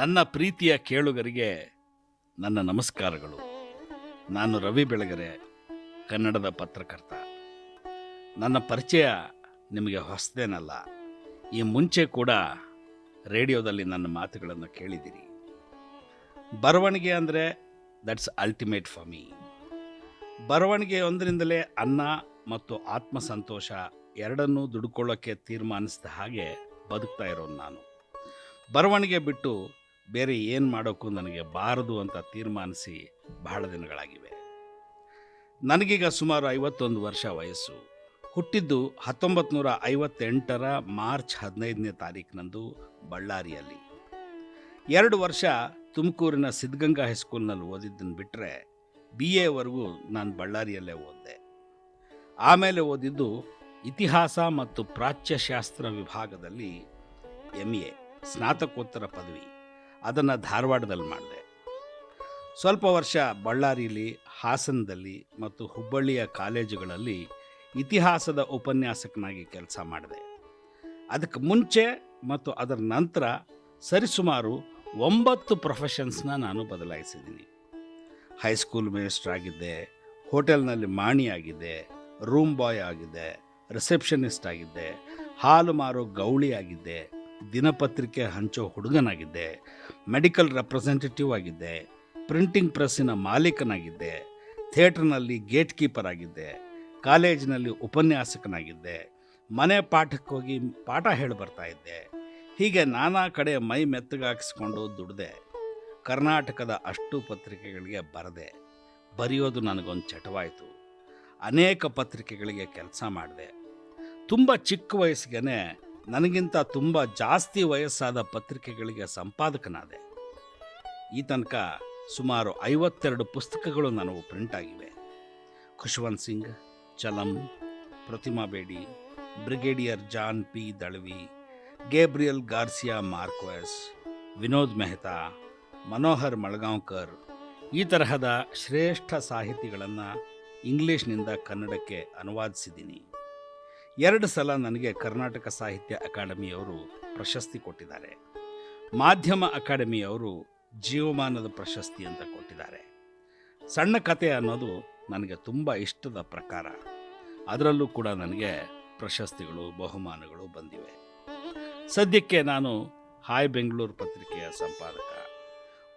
ನನ್ನ ಪ್ರೀತಿಯ ಕೇಳುಗರಿಗೆ ನನ್ನ ನಮಸ್ಕಾರಗಳು. ನಾನು ರವಿ ಬೆಳಗೆರೆ, ಕನ್ನಡದ ಪತ್ರಕರ್ತ. ನನ್ನ ಪರಿಚಯ ನಿಮಗೆ ಹೊಸದೇನಲ್ಲ, ಈ ಮುಂಚೆ ಕೂಡ ರೇಡಿಯೋದಲ್ಲಿ ನನ್ನ ಮಾತುಗಳನ್ನು ಕೇಳಿದ್ದೀರಿ ಬರವಣಿಗೆ ಅಂದರೆ ದಟ್ಸ್ ಅಲ್ಟಿಮೇಟ್ ಫಾರ್ ಮೀ ಬರವಣಿಗೆ ಒಂದರಿಂದಲೇ ಅನ್ನ ಮತ್ತು ಆತ್ಮಸಂತೋಷ ಎರಡನ್ನೂ ದುಡ್ಕೊಳ್ಳೋಕ್ಕೆ ತೀರ್ಮಾನಿಸಿದ ಹಾಗೆ ಬದುಕ್ತಾ ಇರೋನು ನಾನು. ಬರವಣಿಗೆ ಬಿಟ್ಟು ಬೇರೆ ಏನು ಮಾಡೋಕ್ಕೂ ನನಗೆ ಬಾರದು ಅಂತ ತೀರ್ಮಾನಿಸಿ ಬಹಳ ದಿನಗಳಾಗಿವೆ. ನನಗೀಗ ಸುಮಾರು ಐವತ್ತೊಂದು ವರ್ಷ ವಯಸ್ಸು. ಹುಟ್ಟಿದ್ದು ಹತ್ತೊಂಬತ್ತು ನೂರ ಐವತ್ತೆಂಟರ ಮಾರ್ಚ್ ಹದಿನೈದನೇ ತಾರೀಕಿನಂದು ಬಳ್ಳಾರಿಯಲ್ಲಿ. ಎರಡು ವರ್ಷ ತುಮಕೂರಿನ ಸಿದ್ಧಗಂಗಾ ಹೈಸ್ಕೂಲ್ನಲ್ಲಿ ಓದಿದ್ದನ್ನು ಬಿಟ್ಟರೆ ಬಿ ಎವರೆಗೂ ನಾನು ಬಳ್ಳಾರಿಯಲ್ಲೇ ಓದಿದೆ. ಆಮೇಲೆ ಓದಿದ್ದು ಇತಿಹಾಸ ಮತ್ತು ಪ್ರಾಚ್ಯಶಾಸ್ತ್ರ ವಿಭಾಗದಲ್ಲಿ ಎಂ ಎ, ಸ್ನಾತಕೋತ್ತರ ಪದವಿ. ಅದನ್ನು ಧಾರವಾಡದಲ್ಲಿ ಮಾಡಿದೆ. ಸ್ವಲ್ಪ ವರ್ಷ ಬಳ್ಳಾರಿಯಲ್ಲಿ ಹಾಸನದಲ್ಲಿ ಮತ್ತು ಹುಬ್ಬಳ್ಳಿಯ ಕಾಲೇಜುಗಳಲ್ಲಿ ಇತಿಹಾಸದ ಉಪನ್ಯಾಸಕನಾಗಿ ಕೆಲಸ ಮಾಡಿದೆ. ಅದಕ್ಕೆ ಮುಂಚೆ ಮತ್ತು ಅದರ ನಂತರ ಸರಿಸುಮಾರು ಒಂಬತ್ತು ಪ್ರೊಫೆಷನ್ಸ್ನ ನಾನು ಬದಲಾಯಿಸಿದ್ದೀನಿ. ಹೈಸ್ಕೂಲ್ ಮಿನಿಸ್ಟರ್ ಆಗಿದ್ದೆ, ಹೋಟೆಲ್ನಲ್ಲಿ ಮಾಣಿ ಆಗಿದ್ದೆ ರೂಮ್ ಬಾಯ್ ಆಗಿದ್ದೆ ರಿಸೆಪ್ಷನಿಸ್ಟ್ ಆಗಿದ್ದೆ, ಹಾಲು ಮಾರೋ ಗೌಳಿ ಆಗಿದ್ದೆ ದಿನಪತ್ರಿಕೆ ಹಂಚೋ ಹುಡುಗನಾಗಿದ್ದೆ, ಮೆಡಿಕಲ್ ರೆಪ್ರೆಸೆಂಟೇಟಿವ್ ಆಗಿದ್ದೆ, ಪ್ರಿಂಟಿಂಗ್ ಪ್ರೆಸ್ಸಿನ ಮಾಲೀಕನಾಗಿದ್ದೆ, ಥಿಯೇಟ್ರ್ನಲ್ಲಿ ಗೇಟ್ ಕೀಪರ್ ಆಗಿದ್ದೆ, ಕಾಲೇಜಿನಲ್ಲಿ ಉಪನ್ಯಾಸಕನಾಗಿದ್ದೆ, ಮನೆ ಪಾಠಕ್ಕೆ ಹೋಗಿ ಪಾಠ ಹೇಳಿ ಬರ್ತಾ ಇದ್ದೆ. ಹೀಗೆ ನಾನಾ ಕಡೆ ಮೈ ಮೆತ್ತಗಾಕಿಸ್ಕೊಂಡು ದುಡ್ದೆ. ಕರ್ನಾಟಕದ ಅಷ್ಟು ಪತ್ರಿಕೆಗಳಿಗೆ ಬರದೆ, ಬರೆಯೋದು ನನಗೊಂದು ಚಟವಾಯಿತು. ಅನೇಕ ಪತ್ರಿಕೆಗಳಿಗೆ ಕೆಲಸ ಮಾಡಿದೆ. ತುಂಬ ಚಿಕ್ಕ ವಯಸ್ಸಿಗೆ ನನಗಿಂತ ತುಂಬ ಜಾಸ್ತಿ ವಯಸ್ಸಾದ ಪತ್ರಿಕೆಗಳಿಗೆ ಸಂಪಾದಕನಾದೆ. ಈ ತನಕ ಸುಮಾರು ಐವತ್ತೆರಡು ಪುಸ್ತಕಗಳು ನಾನು ಪ್ರಿಂಟ್ ಆಗಿವೆ. Khushwant Singh, Chalam, Pratima Bedi, brigadier John P Dalvi, Gabriel Garcia Marquez, Vinod Mehta, Manohar Malgaonkar ಈ ತರಹದ ಶ್ರೇಷ್ಠ ಸಾಹಿತಿಗಳನ್ನು ಇಂಗ್ಲೀಷ್ನಿಂದ ಕನ್ನಡಕ್ಕೆ ಅನುವಾದಿಸಿದ್ದೀನಿ. ಎರಡು ಸಲ ನನಗೆ ಕರ್ನಾಟಕ ಸಾಹಿತ್ಯ ಅಕಾಡೆಮಿಯವರು ಪ್ರಶಸ್ತಿ ಕೊಟ್ಟಿದ್ದಾರೆ. ಮಾಧ್ಯಮ ಅಕಾಡೆಮಿಯವರು ಜೀವಮಾನದ ಪ್ರಶಸ್ತಿ ಅಂತ ಕೊಟ್ಟಿದ್ದಾರೆ. ಸಣ್ಣ ಕತೆ ಅನ್ನೋದು ನನಗೆ ತುಂಬ ಇಷ್ಟದ ಪ್ರಕಾರ, ಅದರಲ್ಲೂ ಕೂಡ ನನಗೆ ಪ್ರಶಸ್ತಿಗಳು, ಬಹುಮಾನಗಳು ಬಂದಿವೆ. ಸದ್ಯಕ್ಕೆ ನಾನು ಹಾಯ್ ಬೆಂಗಳೂರು ಪತ್ರಿಕೆಯ ಸಂಪಾದಕ,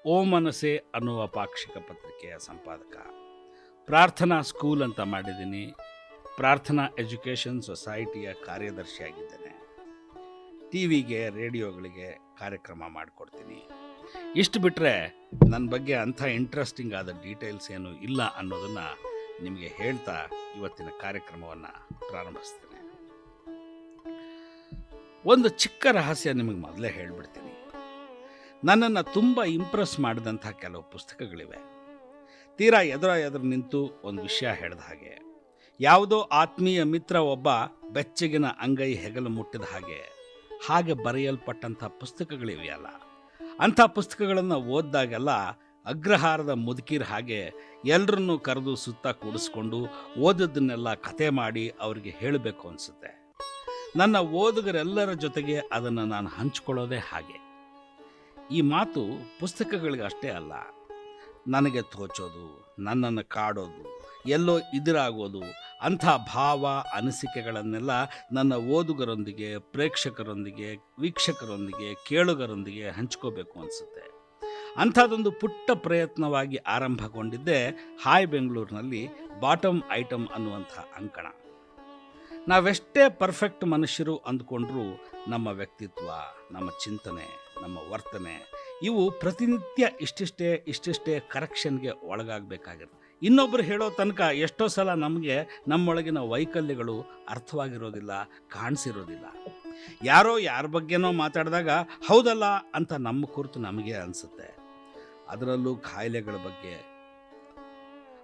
ಓ ಮನಸೆ ಅನ್ನುವ ಪಾಕ್ಷಿಕ ಪತ್ರಿಕೆಯ ಸಂಪಾದಕ, ಪ್ರಾರ್ಥನಾ ಸ್ಕೂಲ್ ಅಂತ ಮಾಡಿದ್ದೀನಿ. ಪ್ರಾರ್ಥನಾ ಎಜುಕೇಷನ್ ಸೊಸೈಟಿಯ ಕಾರ್ಯದರ್ಶಿಯಾಗಿದ್ದೇನೆ. ಟಿ ವಿಗೆ ರೇಡಿಯೋಗಳಿಗೆ ಕಾರ್ಯಕ್ರಮ ಮಾಡಿಕೊಡ್ತೀನಿ. ಇಷ್ಟು ಬಿಟ್ಟರೆ ನನ್ನ ಬಗ್ಗೆ ಅಂಥ ಇಂಟ್ರೆಸ್ಟಿಂಗ್ ಆದ ಡೀಟೇಲ್ಸ್ ಏನು ಇಲ್ಲ ಅನ್ನೋದನ್ನು ನಿಮಗೆ ಹೇಳ್ತಾ ಇವತ್ತಿನ ಕಾರ್ಯಕ್ರಮವನ್ನು ಪ್ರಾರಂಭಿಸ್ತೇನೆ. ಒಂದು ಚಿಕ್ಕ ರಹಸ್ಯ ನಿಮಗೆ ಮೊದಲೇ ಹೇಳಿಬಿಡ್ತೀನಿ. ನನ್ನನ್ನು ತುಂಬ ಇಂಪ್ರೆಸ್ ಮಾಡಿದಂಥ ಕೆಲವು ಪುಸ್ತಕಗಳಿವೆ. ತೀರಾ ಎದುರ ಎದುರು ನಿಂತು ಒಂದು ವಿಷಯ ಹೇಳಿದ ಹಾಗೆ ಯಾವುದೋ ಆತ್ಮೀಯ ಮಿತ್ರ ಒಬ್ಬ ಬೆಚ್ಚಗಿನ ಅಂಗೈ ಹೆಗಲು ಮುಟ್ಟಿದ ಹಾಗೆ ಹಾಗೆ ಬರೆಯಲ್ಪಟ್ಟಂಥ ಪುಸ್ತಕಗಳಿವೆಯಲ್ಲ. ಅಂಥ ಪುಸ್ತಕಗಳನ್ನು ಓದಿದಾಗೆಲ್ಲ ಅಗ್ರಹಾರದ ಮುದುಕಿರ ಹಾಗೆ ಎಲ್ಲರನ್ನೂ ಕರೆದು ಸುತ್ತ ಕೂಡಿಸ್ಕೊಂಡು ಓದಿದ್ದನ್ನೆಲ್ಲ ಕತೆ ಮಾಡಿ ಅವರಿಗೆ ಹೇಳಬೇಕು ಅನಿಸುತ್ತೆ. ನನ್ನ ಓದುಗರೆಲ್ಲರ ಜೊತೆಗೆ ಅದನ್ನು ನಾನು ಹಂಚ್ಕೊಳ್ಳೋದೇ ಹಾಗೆ. ಈ ಮಾತು ಪುಸ್ತಕಗಳಿಗಷ್ಟೇ ಅಲ್ಲ, ನನಗೆ ತೋಚೋದು, ನನ್ನನ್ನು ಕಾಡೋದು ಎಲ್ಲೋ ಇದಿರಾಗೋದು ಅಂಥ ಭಾವ ಅನಿಸಿಕೆಗಳನ್ನೆಲ್ಲ ನನ್ನ ಓದುಗರೊಂದಿಗೆ, ಪ್ರೇಕ್ಷಕರೊಂದಿಗೆ, ವೀಕ್ಷಕರೊಂದಿಗೆ, ಕೇಳುಗರೊಂದಿಗೆ ಹಂಚ್ಕೋಬೇಕು ಅನಿಸುತ್ತೆ. ಅಂಥದ್ದೊಂದು ಪುಟ್ಟ ಪ್ರಯತ್ನವಾಗಿ ಆರಂಭಗೊಂಡಿದ್ದೆ ಹಾಯ್ ಬೆಂಗಳೂರಿನಲ್ಲಿ ಬಾಟಮ್ ಐಟಮ್ ಅನ್ನುವಂಥ ಅಂಕಣ. ನಾವೆಷ್ಟೇ ಪರ್ಫೆಕ್ಟ್ ಮನುಷ್ಯರು ಅಂದ್ಕೊಂಡ್ರೂ ನಮ್ಮ ವ್ಯಕ್ತಿತ್ವ, ನಮ್ಮ ಚಿಂತನೆ, ನಮ್ಮ ವರ್ತನೆ ಇವು ಪ್ರತಿನಿತ್ಯ ಇಷ್ಟಿಷ್ಟೇ ಇಷ್ಟಿಷ್ಟೇ ಕರೆಕ್ಷನ್ಗೆ ಒಳಗಾಗಬೇಕಾಗಿರುತ್ತೆ ಇನ್ನೊಬ್ಬರು ಹೇಳೋ ತನಕ ಎಷ್ಟೋ ಸಲ ನಮಗೆ ನಮ್ಮೊಳಗಿನ ವೈಕಲ್ಯಗಳು ಅರ್ಥವಾಗಿರೋದಿಲ್ಲ, ಕಾಣಿಸಿರೋದಿಲ್ಲ. ಯಾರೋ ಯಾರ ಬಗ್ಗೆನೋ ಮಾತಾಡಿದಾಗ ಹೌದಲ್ಲ ಅಂತ ನಮ್ಮ ಕುರಿತು ನಮಗೆ ಅನಿಸುತ್ತೆ. ಅದರಲ್ಲೂ ಕಾಯಿಲೆಗಳ ಬಗ್ಗೆ.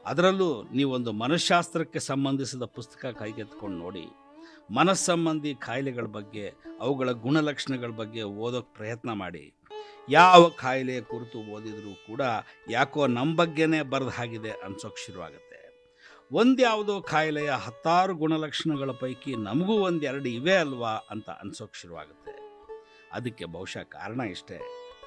ಅದರಲ್ಲೂ ನೀವೊಂದು ಮನಃಶಾಸ್ತ್ರಕ್ಕೆ ಸಂಬಂಧಿಸಿದ ಪುಸ್ತಕ ಕೈಗೆತ್ಕೊಂಡು ನೋಡಿ. ಮನಸ್ಸಂಬಂಧಿ ಕಾಯಿಲೆಗಳ ಬಗ್ಗೆ, ಅವುಗಳ ಗುಣಲಕ್ಷಣಗಳ ಬಗ್ಗೆ ಓದೋಕ್ಕೆ ಪ್ರಯತ್ನ ಮಾಡಿ. ಯಾವ ಕಾಯಿಲೆಯ ಕುರಿತು ಓದಿದರೂ ಕೂಡ ಯಾಕೋ ನಮ್ಮ ಬಗ್ಗೆನೇ ಬರೆದ ಹಾಗಿದೆ ಅನ್ಸೋಕೆ ಶುರುವಾಗುತ್ತೆ. ಒಂದ್ಯಾವುದೋ ಕಾಯಿಲೆಯ ಹತ್ತಾರು ಗುಣಲಕ್ಷಣಗಳ ಪೈಕಿ ನಮಗೂ ಒಂದೆರಡು ಇವೆ ಅಲ್ವಾ ಅಂತ ಅನ್ಸೋಕೆ ಶುರುವಾಗುತ್ತೆ. ಅದಕ್ಕೆ ಬಹುಶಃ ಕಾರಣ ಇಷ್ಟೇ.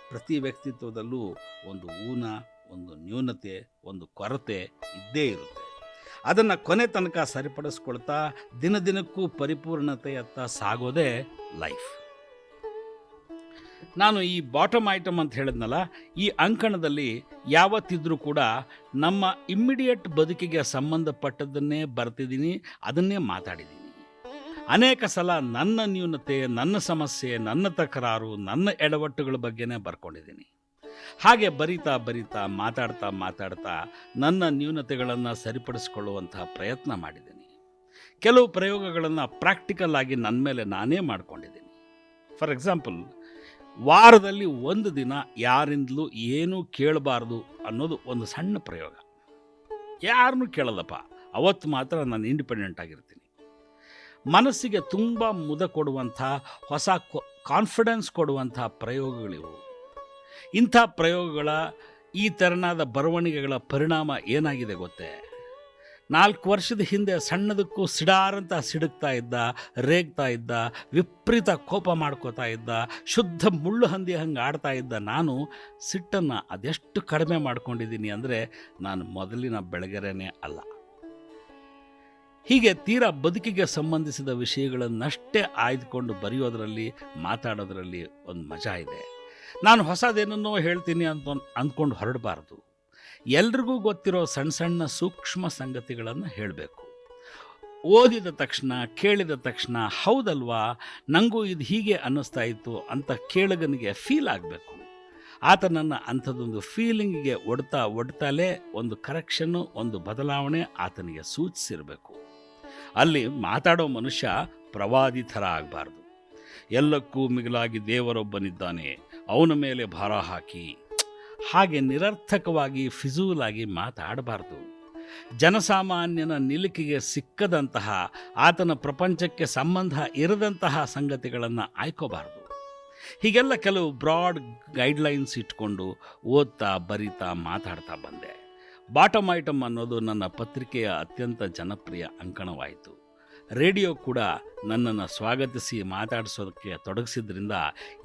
ಪ್ರತಿ ವ್ಯಕ್ತಿತ್ವದಲ್ಲೂ ಒಂದು ಊನ, ಒಂದು ನ್ಯೂನತೆ, ಒಂದು ಕೊರತೆ ಇದ್ದೇ ಇರುತ್ತೆ. ಅದನ್ನು ಕೊನೆ ತನಕ ಸರಿಪಡಿಸ್ಕೊಳ್ತಾ ದಿನ ದಿನಕ್ಕೂ ಪರಿಪೂರ್ಣತೆಯತ್ತ ಸಾಗೋದೇ ಲೈಫ್. ನಾನು ಈ ಬಾಟಮ್ ಐಟಮ್ ಅಂತ ಹೇಳಿದ್ನಲ್ಲ, ಈ ಅಂಕಣದಲ್ಲಿ ಯಾವತ್ತಿದ್ರೂ ಕೂಡ ನಮ್ಮ ಇಮ್ಮಿಡಿಯೇಟ್ ಬದುಕಿಗೆ ಸಂಬಂಧಪಟ್ಟದ್ದನ್ನೇ ಬರ್ತಿದ್ದೀನಿ, ಅದನ್ನೇ ಮಾತಾಡಿದ್ದೀನಿ. ಅನೇಕ ಸಲ ನನ್ನ ನ್ಯೂನತೆ, ನನ್ನ ಸಮಸ್ಯೆ, ನನ್ನ ತಕರಾರು, ನನ್ನ ಎಡವಟ್ಟುಗಳ ಬಗ್ಗೆನೇ ಬರ್ಕೊಂಡಿದ್ದೀನಿ. ಹಾಗೆ ಬರಿತಾ ಬರಿತಾ, ಮಾತಾಡ್ತಾ ಮಾತಾಡ್ತಾ ನನ್ನ ನ್ಯೂನತೆಗಳನ್ನು ಸರಿಪಡಿಸ್ಕೊಳ್ಳುವಂತಹ ಪ್ರಯತ್ನ ಮಾಡಿದ್ದೀನಿ. ಕೆಲವು ಪ್ರಯೋಗಗಳನ್ನು ಪ್ರಾಕ್ಟಿಕಲ್ ಆಗಿ ನನ್ನ ಮೇಲೆ ನಾನೇ ಮಾಡ್ಕೊಂಡಿದ್ದೀನಿ. ಫಾರ್ ಎಕ್ಸಾಂಪಲ್ ವಾರದಲ್ಲಿ ಒಂದು ದಿನ ಯಾರಿಂದಲೂ ಏನೂ ಕೇಳಬಾರ್ದು ಅನ್ನೋದು ಒಂದು ಸಣ್ಣ ಪ್ರಯೋಗ. ಯಾರನ್ನೂ ಕೇಳಲ್ಲಪ್ಪ. ಅವತ್ತು ಮಾತ್ರ ನಾನು ಇಂಡಿಪೆಂಡೆಂಟ್ ಆಗಿರ್ತೀನಿ. ಮನಸ್ಸಿಗೆ ತುಂಬ ಮುದ ಕೊಡುವಂಥ, ಹೊಸ ಕಾನ್ಫಿಡೆನ್ಸ್ ಕೊಡುವಂಥ ಪ್ರಯೋಗಗಳಿವು. ಇಂಥ ಪ್ರಯೋಗಗಳ ಈ ತೆರನಾದ ಬರವಣಿಗೆಗಳ ಪರಿಣಾಮ ಏನಾಗಿದೆ ಗೊತ್ತೇ? ನಾಲ್ಕು ವರ್ಷದ ಹಿಂದೆ ಸಣ್ಣದಕ್ಕೂ ಸಿಡಾರಂತ ಸಿಡುಕ್ತಾ ಇದ್ದ, ರೇಗ್ತಾ ಇದ್ದ, ವಿಪರೀತ ಕೋಪ ಮಾಡ್ಕೋತಾ ಇದ್ದ, ಶುದ್ಧ ಮುಳ್ಳು ಹಂದಿ ಹಂಗೆ ಆಡ್ತಾ ಇದ್ದ ನಾನು ಸಿಟ್ಟನ್ನು ಅದೆಷ್ಟು ಕಡಿಮೆ ಮಾಡ್ಕೊಂಡಿದ್ದೀನಿ ಅಂದರೆ ನಾನು ಮೊದಲಿನ ಬೆಳಗೆರೆನೇ ಅಲ್ಲ. ಹೀಗೆ ತೀರಾ ಬದುಕಿಗೆ ಸಂಬಂಧಿಸಿದ ವಿಷಯಗಳನ್ನಷ್ಟೇ ಆಯ್ದುಕೊಂಡು ಬರೆಯೋದರಲ್ಲಿ, ಮಾತಾಡೋದರಲ್ಲಿ ಒಂದು ಮಜಾ ಇದೆ. ನಾನು ಹೊಸದೇನನ್ನೋ ಹೇಳ್ತೀನಿ ಅಂತ ಅಂದ್ಕೊಂಡು ಹೊರಡಬಾರ್ದು. ಎಲ್ರಿಗೂ ಗೊತ್ತಿರೋ ಸಣ್ಣ ಸಣ್ಣ ಸೂಕ್ಷ್ಮ ಸಂಗತಿಗಳನ್ನು ಹೇಳಬೇಕು. ಓದಿದ ತಕ್ಷಣ, ಕೇಳಿದ ತಕ್ಷಣ, ಹೌದಲ್ವಾ? ನನಗೂ ಇದು ಹೀಗೆ ಅನ್ನಿಸ್ತಾ ಇತ್ತು ಅಂತ ಕೇಳಗನಿಗೆ ಫೀಲ್ ಆಗಬೇಕು. ಆತನನ್ನು ಅಂಥದ್ದೊಂದು ಫೀಲಿಂಗಿಗೆ ಒಡ್ತಾ ಒಡ್ತಾಲೇ ಒಂದು ಕರೆಕ್ಷನ್ನು ಒಂದು ಬದಲಾವಣೆ ಆತನಿಗೆ ಸೂಚಿಸಿರಬೇಕು. ಅಲ್ಲಿ ಮಾತಾಡೋ ಮನುಷ್ಯ ಪ್ರವಾದಿ ಥರ ಆಗಬಾರ್ದು. ಎಲ್ಲಕ್ಕೂ ಮಿಗಿಲಾಗಿ ದೇವರೊಬ್ಬನಿದ್ದಾನೆ. ಅವನ ಮೇಲೆ ಭಾರ ಹಾಕಿ. ಹಾಗೆ ನಿರರ್ಥಕವಾಗಿ ಫಿಜೂಲಾಗಿ ಮಾತಾಡಬಾರ್ದು. ಜನಸಾಮಾನ್ಯನ ನಿಲುಕಿಗೆ ಸಿಕ್ಕದಂತಹ, ಆತನ ಪ್ರಪಂಚಕ್ಕೆ ಸಂಬಂಧ ಇರದಂತಹ ಸಂಗತಿಗಳನ್ನು ಆಯ್ಕೋಬಾರ್ದು. ಹೀಗೆಲ್ಲ ಕೆಲವು ಬ್ರಾಡ್ ಗೈಡ್ಲೈನ್ಸ್ ಇಟ್ಕೊಂಡು ಓದ್ತಾ, ಬರಿತಾ, ಮಾತಾಡ್ತಾ ಬಂದೆ. ಬಾಟಮ್ ಐಟಮ್ ಅನ್ನೋದು ನನ್ನ ಪತ್ರಿಕೆಯ ಅತ್ಯಂತ ಜನಪ್ರಿಯ ಅಂಕಣವಾಯಿತು. ರೇಡಿಯೋ ಕೂಡ ನನ್ನನ್ನು ಸ್ವಾಗತಿಸಿ ಮಾತಾಡಿಸೋದಕ್ಕೆ ತೊಡಗಿಸಿದ್ರಿಂದ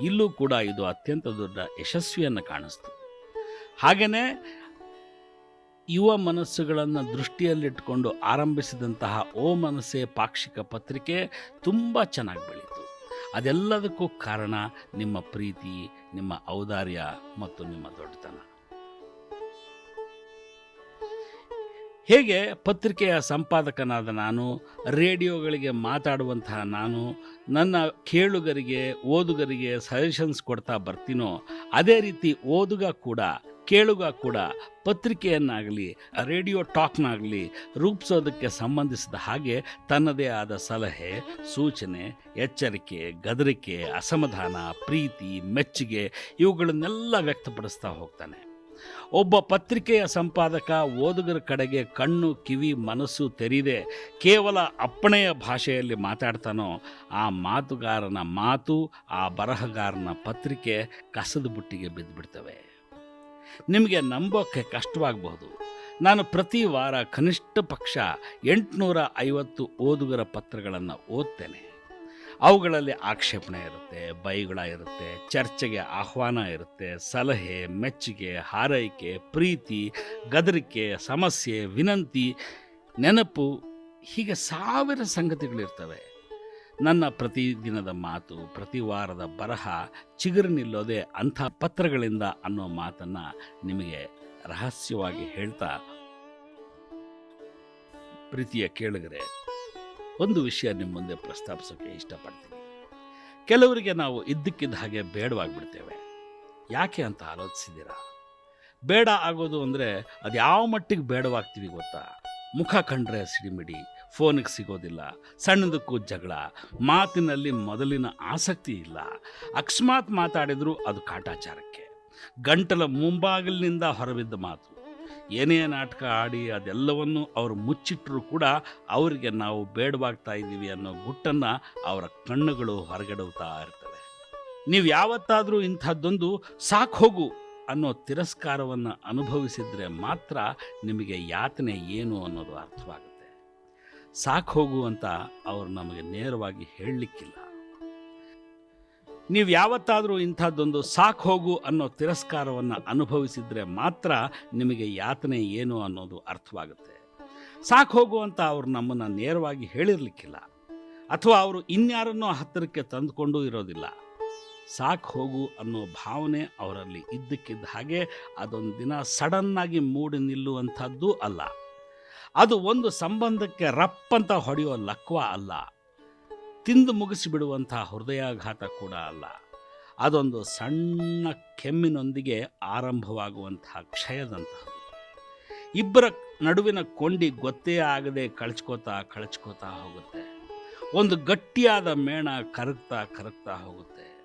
ಇಲ್ಲೂ ಕೂಡ ಇದು ಅತ್ಯಂತ ದೊಡ್ಡ ಯಶಸ್ವಿಯನ್ನು ಕಾಣಿಸ್ತು. ಹಾಗೆಯೇ ಯುವ ಮನಸ್ಸುಗಳನ್ನು ದೃಷ್ಟಿಯಲ್ಲಿಟ್ಟುಕೊಂಡು ಆರಂಭಿಸಿದಂತಹ ಓ ಮನಸ್ಸೆ ಪಾಕ್ಷಿಕ ಪತ್ರಿಕೆ ತುಂಬ ಚೆನ್ನಾಗಿ ಬೆಳೀತು. ಅದೆಲ್ಲದಕ್ಕೂ ಕಾರಣ ನಿಮ್ಮ ಪ್ರೀತಿ, ನಿಮ್ಮ ಔದಾರ್ಯ ಮತ್ತು ನಿಮ್ಮ ದೊಡ್ಡತನ. ಹೇಗೆ ಪತ್ರಿಕೆಯ ಸಂಪಾದಕನಾದ ನಾನು, ರೇಡಿಯೋಗಳಿಗೆ ಮಾತಾಡುವಂತಹ ನಾನು, ನನ್ನ ಕೇಳುಗರಿಗೆ, ಓದುಗರಿಗೆ ಸಜೆಷನ್ಸ್ ಕೊಡ್ತಾ ಬರ್ತೀನೋ, ಅದೇ ರೀತಿ ಓದುಗ ಕೂಡ ಕೇಳುಗ ಕೂಡ ಪತ್ರಿಕೆಯನ್ನಾಗಲಿ, ರೇಡಿಯೋ ಟಾಕ್ನಾಗಲಿ ರೂಪಿಸೋದಕ್ಕೆ ಸಂಬಂಧಿಸಿದ ಹಾಗೆ ತನ್ನದೇ ಆದ ಸಲಹೆ, ಸೂಚನೆ, ಎಚ್ಚರಿಕೆ, ಗದರಿಕೆ, ಅಸಮಾಧಾನ, ಪ್ರೀತಿ, ಮೆಚ್ಚುಗೆ ಇವುಗಳನ್ನೆಲ್ಲ ವ್ಯಕ್ತಪಡಿಸ್ತಾ ಹೋಗ್ತಾನೆ. ಒಬ್ಬ ಪತ್ರಿಕೆಯ ಸಂಪಾದಕ ಓದುಗರ ಕಡೆಗೆ ಕಣ್ಣು, ಕಿವಿ, ಮನಸ್ಸು ತೆರೀದೆ ಕೇವಲ ಅಪ್ಪಣೆಯ ಭಾಷೆಯಲ್ಲಿ ಮಾತಾಡ್ತಾನೋ ಆ ಮಾತುಗಾರನ ಮಾತು, ಆ ಬರಹಗಾರನ ಪತ್ರಿಕೆ ಕಸದ ಬುಟ್ಟಿಗೆ ಬಿದ್ದುಬಿಡ್ತವೆ ನಿಮಗೆ ನಂಬೋಕ್ಕೆ ಕಷ್ಟವಾಗಬಹುದು. ನಾನು ಪ್ರತಿ ವಾರ ಕನಿಷ್ಠ ಪಕ್ಷ ಎಂಟುನೂರ ಐವತ್ತು ಓದುಗರ ಪತ್ರಗಳನ್ನು ಓದ್ತೇನೆ. ಅವುಗಳಲ್ಲಿ ಆಕ್ಷೇಪಣೆ ಇರುತ್ತೆ, ಬೈಗುಳ ಇರುತ್ತೆ, ಚರ್ಚೆಗೆ ಆಹ್ವಾನ ಇರುತ್ತೆ, ಸಲಹೆ, ಮೆಚ್ಚುಗೆ, ಹಾರೈಕೆ, ಪ್ರೀತಿ, ಗದರಿಕೆ, ಸಮಸ್ಯೆ, ವಿನಂತಿ, ನೆನಪು ಹೀಗೆ ಸಾವಿರ ಸಂಗತಿಗಳಿರ್ತವೆ. ನನ್ನ ಪ್ರತಿದಿನದ ಮಾತು, ಪ್ರತಿ ವಾರದ ಬರಹ ಚಿಗುರು ನಿಲ್ಲೋದೆ ಅಂಥ ಪತ್ರಗಳಿಂದ ಅನ್ನೋ ಮಾತನ್ನು ನಿಮಗೆ ರಹಸ್ಯವಾಗಿ ಹೇಳ್ತಾ ಪ್ರೀತಿಯ ಕೇಳಿದರೆ ಒಂದು ವಿಷಯ ನಿಮ್ಮ ಮುಂದೆ ಪ್ರಸ್ತಾಪಿಸೋಕ್ಕೆ ಇಷ್ಟಪಡ್ತೀನಿ. ಕೆಲವರಿಗೆ ನಾವು ಇದ್ದಕ್ಕಿದ್ದ ಹಾಗೆ ಬೇಡವಾಗಿಬಿಡ್ತೇವೆ. ಯಾಕೆ ಅಂತ ಆಲೋಚಿಸಿದ್ದೀರಾ? ಬೇಡ ಆಗೋದು ಅಂದರೆ ಅದು ಯಾವ ಮಟ್ಟಿಗೆ ಬೇಡವಾಗ್ತೀವಿ ಗೊತ್ತಾ? ಮುಖ ಕಂಡ್ರೆ ಸಿಡಿಮಿಡಿ ಫೋನಿಗೆ ಸಿಗೋದಿಲ್ಲ, ಸಣ್ಣದಕ್ಕೂ ಜಗಳ, ಮಾತಿನಲ್ಲಿ ಮೊದಲಿನ ಆಸಕ್ತಿ ಇಲ್ಲ. ಅಕಸ್ಮಾತ್ ಮಾತಾಡಿದರೂ ಅದು ಕಾಟಾಚಾರಕ್ಕೆ. ಗಂಟಲ ಮುಂಬಾಗಿಲಿನಿಂದ ಹೊರಬಿದ್ದ ಮಾತು. ಏನೇ ನಾಟಕ ಆಡಿ ಅದೆಲ್ಲವನ್ನು ಅವರು ಮುಚ್ಚಿಟ್ಟರೂ ಕೂಡ ಅವರಿಗೆ ನಾವು ಬೇಡವಾಗ್ತಾ ಇದ್ದೀವಿ ಅನ್ನೋ ಗುಟ್ಟನ್ನು ಅವರ ಕಣ್ಣುಗಳು ಹೊರಗೆಡುತ್ತಾ ಇರ್ತವೆ. ನೀವು ಯಾವತ್ತಾದರೂ ಇಂಥದ್ದೊಂದು ಸಾಕು ಹೋಗು ಅನ್ನೋ ತಿರಸ್ಕಾರವನ್ನು ಅನುಭವಿಸಿದರೆ ಮಾತ್ರ ನಿಮಗೆ ಯಾತನೆ ಏನು ಅನ್ನೋದು ಅರ್ಥವಾಗುತ್ತೆ. ಸಾಕು ಹೋಗು ಅಂತ ಅವರು ನಮಗೆ ನೇರವಾಗಿ ಹೇಳಲಿಕ್ಕಿಲ್ಲ. ನೀವು ಯಾವತ್ತಾದರೂ ಇಂಥದ್ದೊಂದು ಸಾಕು ಹೋಗು ಅನ್ನೋ ತಿರಸ್ಕಾರವನ್ನು ಅನುಭವಿಸಿದರೆ ಮಾತ್ರ ನಿಮಗೆ ಯಾತನೆ ಏನು ಅನ್ನೋದು ಅರ್ಥವಾಗುತ್ತೆ. ಸಾಕು ಹೋಗು ಅಂತ ಅವರು ನಮ್ಮನ್ನು ನೇರವಾಗಿ ಹೇಳಿರಲಿಕ್ಕಿಲ್ಲ. ಅಥವಾ ಅವರು ಇನ್ಯಾರನ್ನೋ ಹತ್ತಿರಕ್ಕೆ ತಂದುಕೊಂಡು ಇರೋದಿಲ್ಲ. ಸಾಕು ಹೋಗು ಅನ್ನೋ ಭಾವನೆ ಅವರಲ್ಲಿ ಇದ್ದಕ್ಕಿದ್ದ ಹಾಗೆ ಅದೊಂದು ದಿನ ಸಡನ್ನಾಗಿ ಮೂಡಿ ನಿಲ್ಲುವಂಥದ್ದು ಅಲ್ಲ. ಅದು ಒಂದು ಸಂಬಂಧಕ್ಕೆ ರಪ್ಪಂತ ಹೊಡೆಯೋ ಲಕ್ವ ಅಲ್ಲ. ತಿಂದು ಮುಗಿಸಿಬಿಡುವಂಥ ಹೃದಯಾಘಾತ ಕೂಡ ಅಲ್ಲ. ಅದೊಂದು ಸಣ್ಣ ಕೆಮ್ಮಿನೊಂದಿಗೆ ಆರಂಭವಾಗುವಂತಹ ಕ್ಷಯದಂತಹದ್ದು ಇಬ್ಬರ ನಡುವಿನ ಕೊಂಡಿ ಗೊತ್ತೇ ಆಗದೆ ಕಳಚ್ಕೋತಾ ಕಳಚ್ಕೋತಾ ಹೋಗುತ್ತೆ. ಒಂದು ಗಟ್ಟಿಯಾದ ಮೇಣ ಕರಗ್ತಾ ಕರಗ್ತಾ ಹೋಗುತ್ತೆ.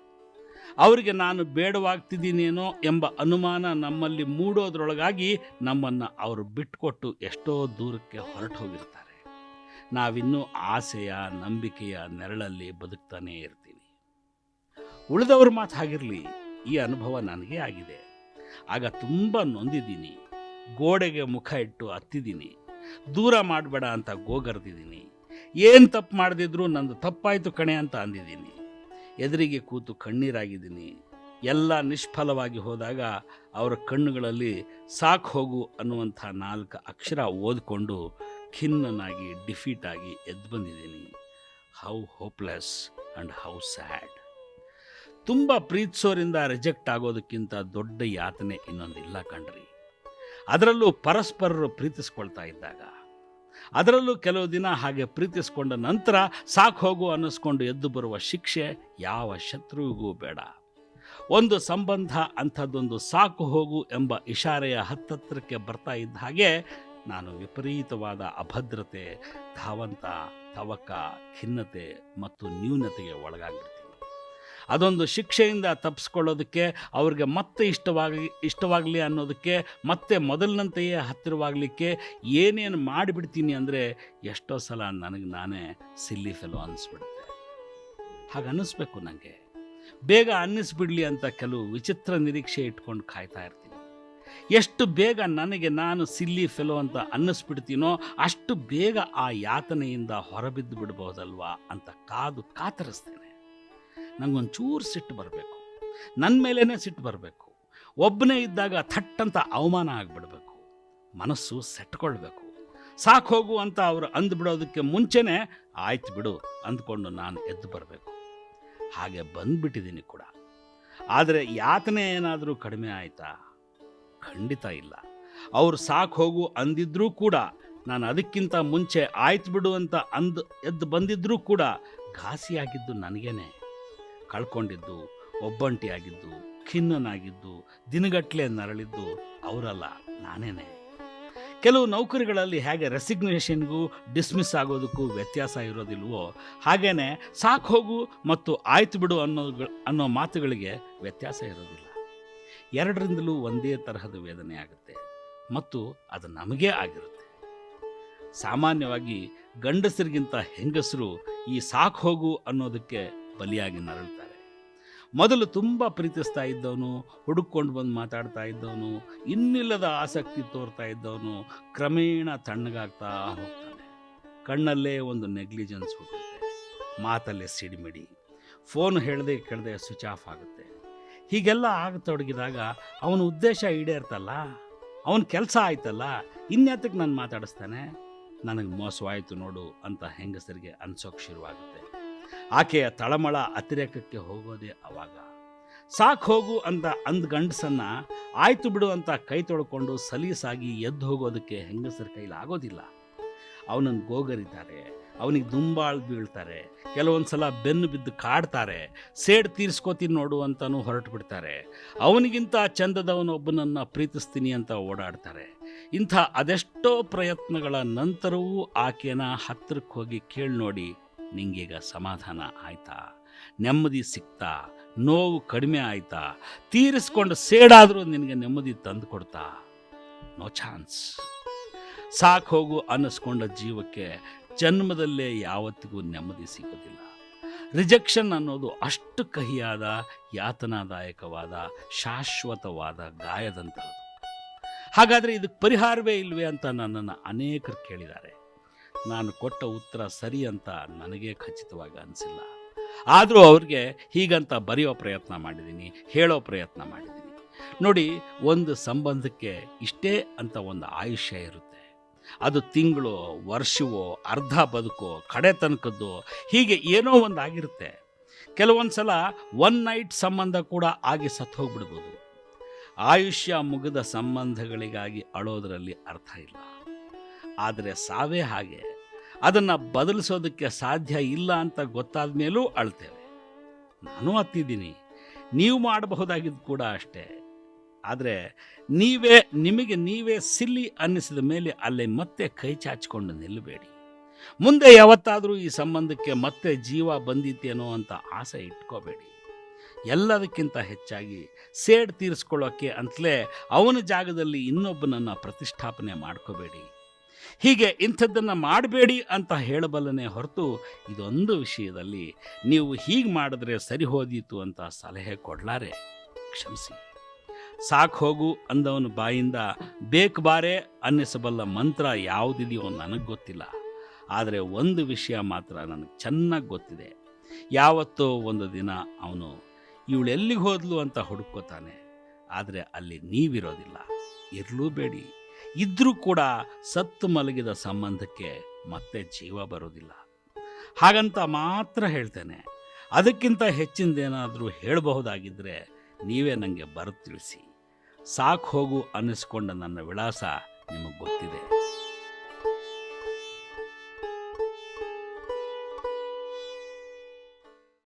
ಅವರಿಗೆ ನಾನು ಬೇಡವಾಗ್ತಿದ್ದೀನೇನೋ ಎಂಬ ಅನುಮಾನ ನಮ್ಮಲ್ಲಿ ಮೂಡೋದ್ರೊಳಗಾಗಿ ನಮ್ಮನ್ನು ಅವರು ಬಿಟ್ಕೊಟ್ಟು ಎಷ್ಟೋ ದೂರಕ್ಕೆ ಹೊರಟು ಹೋಗಿರ್ತಾರೆ ನಾವಿನ್ನೂ ಆಸೆಯ, ನಂಬಿಕೆಯ ನೆರಳಲ್ಲಿ ಬದುಕ್ತಾನೇ ಇರ್ತೀವಿ ಉಳಿದವ್ರ ಮಾತು ಆಗಿರಲಿ ಈ ಅನುಭವ ನನಗೆ ಆಗಿದೆ. ಆಗ ತುಂಬ ನೊಂದಿದ್ದೀನಿ. ಗೋಡೆಗೆ ಮುಖ ಇಟ್ಟು ಹತ್ತಿದ್ದೀನಿ. ದೂರ ಮಾಡಬೇಡ ಅಂತ ಗೋಗರ್ದಿದ್ದೀನಿ. ಏನು ತಪ್ಪು ಮಾಡದಿದ್ರು ನಂದು ತಪ್ಪಾಯಿತು ಕಣೆ ಅಂತ ಅಂದಿದ್ದೀನಿ. ಎದುರಿಗೆ ಕೂತು ಕಣ್ಣೀರಾಗಿದ್ದೀನಿ. ಎಲ್ಲ ನಿಷ್ಫಲವಾಗಿ ಹೋದಾಗ ಅವರ ಕಣ್ಣುಗಳಲ್ಲಿ ಸಾಕು ಹೋಗು ಅನ್ನುವಂಥ ನಾಲ್ಕು ಅಕ್ಷರ ಓದಿಕೊಂಡು ಖಿನ್ನನಾಗಿ ಡಿಫೀಟ್ ಆಗಿ ಎದ್ದು ಬಂದಿದ್ದೀನಿ. How hopeless and how sad. ತುಂಬ ಪ್ರೀತಿಸೋರಿಂದ ರಿಜೆಕ್ಟ್ ಆಗೋದಕ್ಕಿಂತ ದೊಡ್ಡ ಯಾತನೆ ಇನ್ನೊಂದಿಲ್ಲ ಕಣ್ರಿ. ಅದರಲ್ಲೂ ಪರಸ್ಪರರು ಪ್ರೀತಿಸ್ಕೊಳ್ತಾ ಇದ್ದಾಗ ಅದರಲ್ಲೂ ಕೆಲವು ದಿನ ಹಾಗೆ ಪ್ರೀತಿಸ್ಕೊಂಡ ನಂತರ ಸಾಕು ಹೋಗು ಅನ್ನಿಸ್ಕೊಂಡು ಎದ್ದು ಬರುವ ಶಿಕ್ಷೆ ಯಾವ ಶತ್ರುವಿಗೂ ಬೇಡ. ಒಂದು ಸಂಬಂಧ ಅಂಥದ್ದೊಂದು ಸಾಕು ಹೋಗು ಎಂಬ ಇಶಾರೆಯ ಹತ್ತತ್ರಕ್ಕೆ ಬರ್ತಾ ಇದ್ದ ಹಾಗೆ ನಾನು ವಿಪರೀತವಾದ ಅಭದ್ರತೆ, ಧಾವಂತ, ತವಕ, ಖಿನ್ನತೆ ಮತ್ತು ನ್ಯೂನತೆಗೆ ಒಳಗಾಗ್ಬಿಡ್ತೀನಿ. ಅದೊಂದು ಶಿಕ್ಷೆಯಿಂದ ತಪ್ಪಿಸ್ಕೊಳ್ಳೋದಕ್ಕೆ ಅವ್ರಿಗೆ ಮತ್ತೆ ಇಷ್ಟವಾಗಿ, ಇಷ್ಟವಾಗಲಿ ಅನ್ನೋದಕ್ಕೆ, ಮತ್ತೆ ಮೊದಲಿನಂತೆಯೇ ಹತ್ತಿರವಾಗಲಿಕ್ಕೆ ಏನೇನು ಮಾಡಿಬಿಡ್ತೀನಿ ಅಂದರೆ ಎಷ್ಟೋ ಸಲ ನನಗೆ ನಾನೇ ಸಿಲ್ಲಿ ಫೆಲೋ ಅನ್ನಿಸ್ಬಿಡುತ್ತೆ ಹಾಗೆ ಅನ್ನಿಸ್ಬೇಕು ನನಗೆ ಬೇಗ ಅನ್ನಿಸ್ಬಿಡ್ಲಿ ಅಂತ ಕೆಲವು ವಿಚಿತ್ರ ನಿರೀಕ್ಷೆ ಇಟ್ಕೊಂಡು ಕಾಯ್ತಾ ಇರ್ತೀನಿ. ಎಷ್ಟು ಬೇಗ ನನಗೆ ನಾನು ಸಿಲ್ಲಿ ಫೆಲೋ ಅಂತ ಅನ್ನಿಸ್ಬಿಡ್ತೀನೋ ಅಷ್ಟು ಬೇಗ ಆ ಯಾತನೆಯಿಂದ ಹೊರಬಿದ್ದು ಬಿಡ್ಬೋದಲ್ವಾ ಅಂತ ಕಾದು ಕಾತರಿಸ್ತೇನೆ. ನನಗೊಂಚೂರು ಸಿಟ್ಟು ಬರಬೇಕು. ನನ್ನ ಮೇಲೇ ಸಿಟ್ಟು ಬರಬೇಕು. ಒಬ್ಬನೇ ಇದ್ದಾಗ ಥಟ್ಟಂತ ಅವಮಾನ ಆಗಿಬಿಡಬೇಕು. ಮನಸ್ಸು ಸೆಟ್ಕೊಳ್ಬೇಕು. ಸಾಕು ಹೋಗು ಅಂತ ಅವರು ಅಂದ್ಬಿಡೋದಕ್ಕೆ ಮುಂಚೆನೇ ಆಯ್ತು ಬಿಡು ಅಂದ್ಕೊಂಡು ನಾನು ಎದ್ದು ಬರಬೇಕು. ಹಾಗೆ ಬಂದ್ಬಿಟ್ಟಿದ್ದೀನಿ ಕೂಡ. ಆದರೆ ಯಾತನೆ ಏನಾದರೂ ಕಡಿಮೆ ಆಯಿತಾ? ಖಂಡಿತ ಇಲ್ಲ. ಅವರು ಸಾಕು ಹೋಗು ಅಂದಿದ್ರೂ ಕೂಡ, ನಾನು ಅದಕ್ಕಿಂತ ಮುಂಚೆ ಆಯ್ತು ಬಿಡು ಅಂತ ಅಂದು ಎದ್ದು ಬಂದಿದ್ರೂ ಕೂಡ ಘಾಸಿಯಾಗಿದ್ದು ನನಗೇನೆ. ಕಳ್ಕೊಂಡಿದ್ದು, ಒಬ್ಬಂಟಿಯಾಗಿದ್ದು, ಖಿನ್ನನಾಗಿದ್ದು ದಿನಗಟ್ಟಲೆ ನರಳಿದ್ದು ಅವರಲ್ಲ, ನಾನೇನೆ. ಕೆಲವು ನೌಕರಿಗಳಲ್ಲಿ ಹೇಗೆ ರೆಸಿಗ್ನೇಷನ್ಗೂ ಡಿಸ್ಮಿಸ್ ಆಗೋದಕ್ಕೂ ವ್ಯತ್ಯಾಸ ಇರೋದಿಲ್ವೋ, ಹಾಗೇನೆ ಸಾಕು ಹೋಗು ಮತ್ತು ಆಯ್ತು ಬಿಡು ಅನ್ನೋ ಅನ್ನೋ ಮಾತುಗಳಿಗೆ ವ್ಯತ್ಯಾಸ ಇರೋದಿಲ್ಲ. ಎರಡರಿಂದಲೂ ಒಂದೇ ತರಹದ ವೇದನೆ ಆಗುತ್ತೆ ಮತ್ತು ಅದು ನಮಗೇ ಆಗಿರುತ್ತೆ. ಸಾಮಾನ್ಯವಾಗಿ ಗಂಡಸರಿಗಿಂತ ಹೆಂಗಸರು ಈ ಸಾಕು ಹೋಗು ಅನ್ನೋದಕ್ಕೆ ಬಲಿಯಾಗಿ ನರಳ್ತಾರೆ. ಮೊದಲು ತುಂಬ ಪ್ರೀತಿಸ್ತಾ ಇದ್ದವನು ಹುಡುಕೊಂಡು ಬಂದು ಮಾತಾಡ್ತಾ ಇದ್ದವನು, ಇನ್ನಿಲ್ಲದ ಆಸಕ್ತಿ ತೋರ್ತಾ ಇದ್ದವನು ಕ್ರಮೇಣ ತಣ್ಣಗಾಗ್ತಾ ಹೋಗ್ತಾನೆ. ಕಣ್ಣಲ್ಲೇ ಒಂದು ನೆಗ್ಲಿಜೆನ್ಸ್ ಹುಟ್ಟುತ್ತೆ ಮಾತಲ್ಲೇ ಸಿಡಿಮಿಡಿ. ಫೋನ್ ಹೇಳದೆ ಕೇಳದೆ ಸ್ವಿಚ್ ಆಫ್ ಆಗುತ್ತೆ. ಹೀಗೆಲ್ಲ ಆಗತೊಡಗಿದಾಗ ಅವನ ಉದ್ದೇಶ ಈಡೇರ್ತಲ್ಲ? ಅವನ ಕೆಲಸ ಆಯ್ತಲ್ಲ? ಇನ್ಯಾತಕ್ಕೆ ನಾನು ಮಾತಾಡಿಸ್ತಾನೆ? ನನಗೆ ಮೋಸವಾಯಿತು ನೋಡು ಅಂತ ಹೆಂಗಸರಿಗೆ ಅನ್ಸೋಕೆ ಶುರುವಾಗುತ್ತೆ. ಆಕೆಯ ತಳಮಳ ಅತಿರೇಕಕ್ಕೆ ಹೋಗೋದೇ ಅವಾಗ. ಸಾಕು ಹೋಗು ಅಂತ ಅಂದ್ ಗಂಡಸನ್ನ ಆಯ್ತು ಬಿಡು ಅಂತ ಕೈ ತೊಳ್ಕೊಂಡು ಸಲೀಸಾಗಿ ಎದ್ದು ಹೋಗೋದಕ್ಕೆ ಹೆಂಗಸರ ಕೈಲಿ ಆಗೋದಿಲ್ಲ. ಅವನನ್ನು ಗೋಗರಿತಾರೆ, ಅವನಿಗೆ ದುಂಬಾಳ್ ಬೀಳ್ತಾರೆ ಕೆಲವೊಂದು ಸಲ ಬೆನ್ನು ಬಿದ್ದು ಕಾಡ್ತಾರೆ, ಸೇಡ್ ತೀರಿಸ್ಕೋತೀನಿ ನೋಡು ಅಂತಲೂ ಹೊರಟು ಬಿಡ್ತಾರೆ ಅವನಿಗಿಂತ ಚಂದದವನೊಬ್ಬನನ್ನು ಪ್ರೀತಿಸ್ತೀನಿ ಅಂತ ಓಡಾಡ್ತಾರೆ. ಇಂಥ ಅದೆಷ್ಟೋ ಪ್ರಯತ್ನಗಳ ನಂತರವೂ ಆಕೆನ ಹತ್ತಿರಕ್ಕೆ ಹೋಗಿ ಕೇಳಿ ನೋಡಿ ನಿಂಗೀಗ ಸಮಾಧಾನ ಆಯ್ತಾ? ನೆಮ್ಮದಿ ಸಿಕ್ತಾ? ನೋವು ಕಡಿಮೆ ಆಯ್ತಾ? ತೀರಿಸ್ಕೊಂಡು ಸೇಡಾದರೂ ನಿನಗೆ ನೆಮ್ಮದಿ ತಂದು ಕೊಡ್ತಾ? No chance. ಸಾಕು ಹೋಗು ಅನ್ನಿಸ್ಕೊಂಡ ಜೀವಕ್ಕೆ ಜನ್ಮದಲ್ಲೇ ಯಾವತ್ತಿಗೂ ನೆಮ್ಮದಿ ಸಿಗೋದಿಲ್ಲ. ರಿಜೆಕ್ಷನ್ ಅನ್ನೋದು ಅಷ್ಟು ಕಹಿಯಾದ, ಯಾತನಾದಾಯಕವಾದ, ಶಾಶ್ವತವಾದ ಗಾಯದಂಥದ್ದು ಹಾಗಾದರೆ ಇದಕ್ಕೆ ಪರಿಹಾರವೇ ಇಲ್ವೇ ಅಂತ ನನ್ನನ್ನು ಅನೇಕರು ಕೇಳಿದ್ದಾರೆ. ನಾನು ಕೊಟ್ಟ ಉತ್ತರ ಸರಿ ಅಂತ ನನಗೆ ಖಚಿತವಾಗಿ ಅನಿಸಿಲ್ಲ. ಆದರೂ ಅವ್ರಿಗೆ ಹೀಗಂತ ಬರೆಯೋ ಪ್ರಯತ್ನ ಮಾಡಿದ್ದೀನಿ, ಹೇಳೋ ಪ್ರಯತ್ನ ಮಾಡಿದ್ದೀನಿ. ನೋಡಿ, ಒಂದು ಸಂಬಂಧಕ್ಕೆ ಇಷ್ಟೇ ಅಂತ ಒಂದು ಆಯುಷ್ಯ ಇರುತ್ತೆ. ಅದು ತಿಂಗಳು, ವರ್ಷವೋ, ಅರ್ಧ ಬದುಕೋ, ಕಡೆ ತನಕದ್ದು, ಹೀಗೆ ಏನೋ ಒಂದು ಆಗಿರುತ್ತೆ. ಕೆಲವೊಂದು ಸಲ ಒನ್ ನೈಟ್ ಸಂಬಂಧ ಕೂಡ ಆಗಿ ಸತ್ತು ಹೋಗ್ಬಿಡ್ಬೋದು. ಆಯುಷ್ಯ ಮುಗಿದ ಸಂಬಂಧಗಳಿಗಾಗಿ ಅಳೋದರಲ್ಲಿ ಅರ್ಥ ಇಲ್ಲ. ಆದರೆ ಸಾವೇ ಹಾಗೆ ಅದನ್ನು ಬದಲಿಸೋದಕ್ಕೆ ಸಾಧ್ಯ ಇಲ್ಲ ಅಂತ ಗೊತ್ತಾದ ಮೇಲೂ ಅಳ್ತೇವೆ. ನಾನು ಅತ್ತಿದ್ದೀನಿ. ನೀವು ಮಾಡಬಹುದಾಗಿದ್ದು ಕೂಡ ಅಷ್ಟೇ. ಆದರೆ ನೀವೇ, ನಿಮಗೆ ನೀವೇ ಸಿಲ್ಲಿ ಅನ್ನಿಸಿದ ಮೇಲೆ ಅಲ್ಲಿ ಮತ್ತೆ ಕೈ ಚಾಚಿಕೊಂಡು ನಿಲ್ಲಬೇಡಿ. ಮುಂದೆ ಯಾವತ್ತಾದರೂ ಈ ಸಂಬಂಧಕ್ಕೆ ಮತ್ತೆ ಜೀವ ಬಂದಿತ್ತೇನೋ ಅಂತ ಆಸೆ ಇಟ್ಕೋಬೇಡಿ. ಎಲ್ಲದಕ್ಕಿಂತ ಹೆಚ್ಚಾಗಿ ಸೇಡ್ ತೀರಿಸ್ಕೊಳ್ಳೋಕ್ಕೆ ಅಂತಲೇ ಅವನ ಜಾಗದಲ್ಲಿ ಇನ್ನೊಬ್ಬನನ್ನು ಪ್ರತಿಷ್ಠಾಪನೆ ಮಾಡ್ಕೋಬೇಡಿ. ಹೀಗೆ ಇಂಥದ್ದನ್ನು ಮಾಡಬೇಡಿ ಅಂತ ಹೇಳಬಲ್ಲನೆ ಹೊರತು ಇದೊಂದು ವಿಷಯದಲ್ಲಿ ನೀವು ಹೀಗೆ ಮಾಡಿದ್ರೆ ಸರಿ ಹೋದೀತು ಅಂತ ಸಲಹೆ ಕೊಡಲಾರೆ. ಕ್ಷಮಿಸಿ. ಸಾಕು ಹೋಗು ಅಂದವನ ಬಾಯಿಂದ ಬೇಕು ಬಾರೆ ಅನ್ನಿಸಬಲ್ಲ ಮಂತ್ರ ಯಾವುದಿದೆಯೋ ನನಗೆ ಗೊತ್ತಿಲ್ಲ. ಆದರೆ ಒಂದು ವಿಷಯ ಮಾತ್ರ ನನಗೆ ಚೆನ್ನಾಗಿ ಗೊತ್ತಿದೆ. ಯಾವತ್ತೋ ಒಂದು ದಿನ ಅವನು ಇವಳೆಲ್ಲಿಗೆ ಹೋದ್ಲು ಅಂತ ಹುಡುಕೋತಾನೆ ಆದರೆ ಅಲ್ಲಿ ನೀವಿರೋದಿಲ್ಲ. ಇರಲೂಬೇಡಿ ಇದ್ರೂ ಕೂಡ ಸತ್ತು ಮಲಗಿದ ಸಂಬಂಧಕ್ಕೆ ಮತ್ತೆ ಜೀವ ಬರೋದಿಲ್ಲ. ಹಾಗಂತ ಮಾತ್ರ ಹೇಳ್ತೇನೆ. ಅದಕ್ಕಿಂತ ಹೆಚ್ಚಿನದೇನಾದರೂ ಹೇಳಬಹುದಾಗಿದ್ದರೆ ನೀವೇ ನನಗೆ ಬರೆದು ತಿಳಿಸಿ. ಸಾಕು ಹೋಗು ಅನ್ನಿಸ್ಕೊಂಡ ನನ್ನ ವಿಳಾಸ ನಿಮಗೆ ಗೊತ್ತಿದೆ.